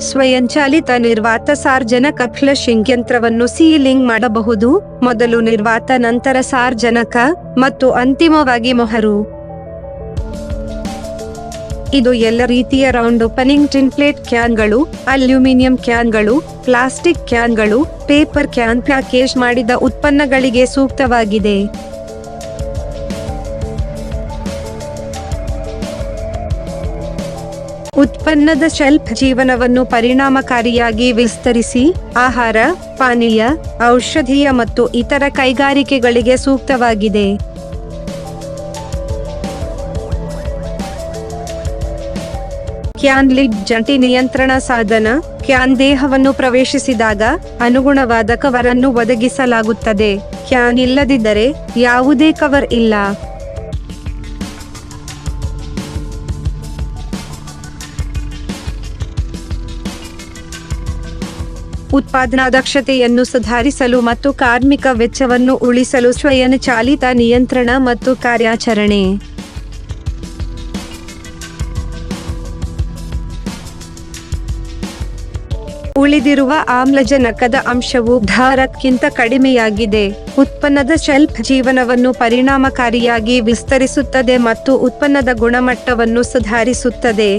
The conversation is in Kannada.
ಸ್ವಯಂಚಾಲಿತ ನಿರ್ವಾತ ಸಾರ್ಜನಕ ಫ್ಲಶಿಂಗ್ ಯಂತ್ರವನ್ನು ಸೀಲಿಂಗ್ ಮಾಡಬಹುದು. ಮೊದಲು ನಿರ್ವಾತ, ನಂತರ ಸಾರ್ಜನಕ ಮತ್ತು ಅಂತಿಮವಾಗಿ ಮೊಹರು. ಇದು ಎಲ್ಲ ರೀತಿಯ ರೌಂಡ್ ಓಪನಿಂಗ್ ಟಿನ್ ಪ್ಲೇಟ್ ಕ್ಯಾನ್ಗಳು, ಅಲ್ಯೂಮಿನಿಯಂ ಕ್ಯಾನ್ಗಳು, ಪ್ಲಾಸ್ಟಿಕ್ ಕ್ಯಾನ್ಗಳು, ಪೇಪರ್ ಕ್ಯಾನ್ ಪ್ಯಾಕೇಜ್ ಮಾಡಿದ ಉತ್ಪನ್ನಗಳಿಗೆ ಸೂಕ್ತವಾಗಿದೆ. ಉತ್ಪನ್ನದ ಶೆಲ್ಫ್ ಜೀವನವನ್ನು ಪರಿಣಾಮಕಾರಿಯಾಗಿ ವಿಸ್ತರಿಸಿ, ಆಹಾರ, ಪಾನೀಯ, ಔಷಧೀಯ ಮತ್ತು ಇತರ ಕೈಗಾರಿಕೆಗಳಿಗೆ ಸೂಕ್ತವಾಗಿದೆ. ಕ್ಯಾನ್ ಲಿಡ್ ಜಂಟಿ ನಿಯಂತ್ರಣ ಸಾಧನ, ಕ್ಯಾನ್ ದೇಹವನ್ನು ಪ್ರವೇಶಿಸಿದಾಗ ಅನುಗುಣವಾದ ಕವರ್ ಅನ್ನು ಒದಗಿಸಲಾಗುತ್ತದೆ. ಕ್ಯಾನ್ ಇಲ್ಲದಿದ್ದರೆ ಯಾವುದೇ ಕವರ್ ಇಲ್ಲ. ಉತ್ಪಾದನಾ ದಕ್ಷತೆಯನ್ನು ಸುಧಾರಿಸಲು ಮತ್ತು ಕಾರ್ಮಿಕ ವೆಚ್ಚವನ್ನು ಉಳಿಸಲು ಸ್ವಯಂಚಾಲಿತ ನಿಯಂತ್ರಣ ಮತ್ತು ಕಾರ್ಯಾಚರಣೆ. ಉಳಿದಿರುವ ಆಮ್ಲಜನಕದ ಅಂಶವು ಧಾರಕ್ಕಿಂತ ಕಡಿಮೆಯಾಗಿದೆ. ಉತ್ಪನ್ನದ ಶೆಲ್ಫ್ ಜೀವನವನ್ನು ಪರಿಣಾಮಕಾರಿಯಾಗಿ ವಿಸ್ತರಿಸುತ್ತದೆ ಮತ್ತು ಉತ್ಪನ್ನದ ಗುಣಮಟ್ಟವನ್ನು ಸುಧಾರಿಸುತ್ತದೆ.